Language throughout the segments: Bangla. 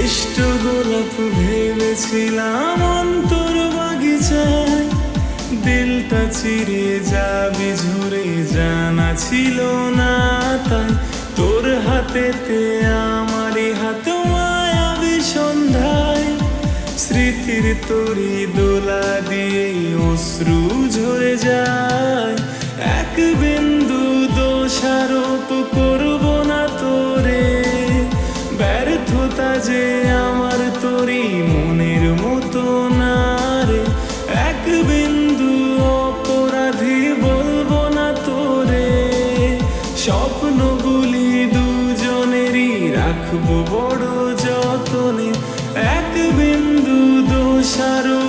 শ্রেষ্ঠ গোলাপ ভেবেছিলাম অন্তর বাগিচায়। দিলটা চিরে যাবি, ঝরে জানা ছিল না তাই। তোর হাতেতে আমারই হাত মায়াবি সন্ধ্যায় স্মৃতির তরি দোলা দিয়ে অশ্রু ঝরে যায়। এক বিন্দু দোষারোপ আমার মনের মতো না রে এক বিন্দু অপরাধী বলব না তোরে। স্বপ্নগুলি দুজনেরই রাখব বড় যতনে। এক বিন্দু দোষারোপ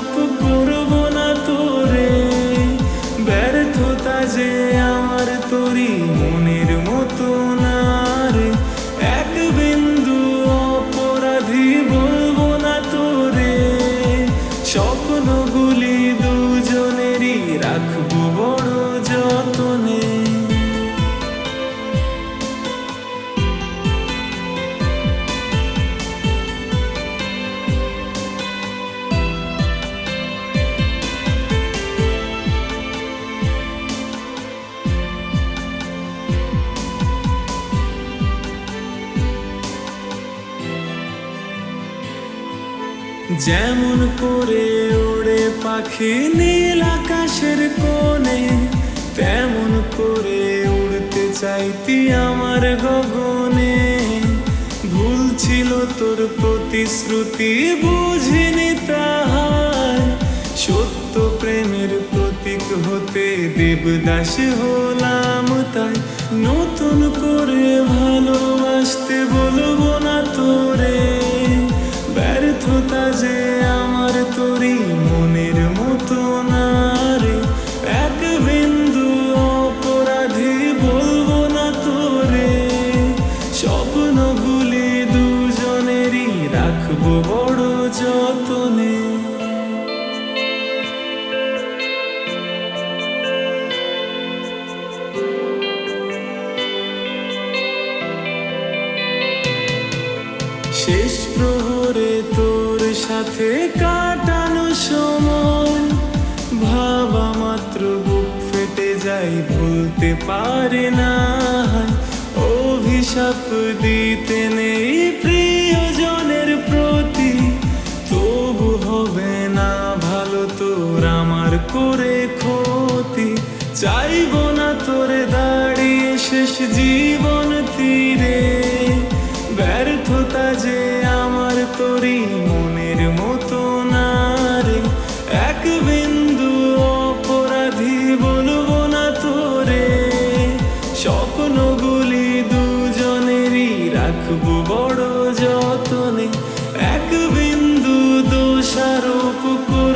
স্বপ্নগুলি যেমন করে ওড়ে পাখি নীল আকাশের কোণে, তেমন করে উড়তে চাইতি আমার গগনে। ভুল ছিল তোর প্রতিশ্রুতি, বুঝিনি তাহার। সত্য প্রেমের প্রতীক হতে দেবদাস হলাম তাই। নতুন করে রাখব বড় যতনে। শেষ প্রহরে তোর সাথে কাটানো সময়, ভাবা মাত্র বুক ফেটে যাই ভুলতে পারে না। অভিশাপ দিতে নেই আমার করে ক্ষতি চাইব না তোরে দাঁড়িয়ে শেষ জীবন তীরে। ব্যর্থতা যে আমার তরি মনের মতো না রে। এক বিন্দু অপরাধী বলব না তোরে। স্বপ্নগুলি দুজনেরই রাখব বড় যতনে। এক বিন্দু দোষারোপ করব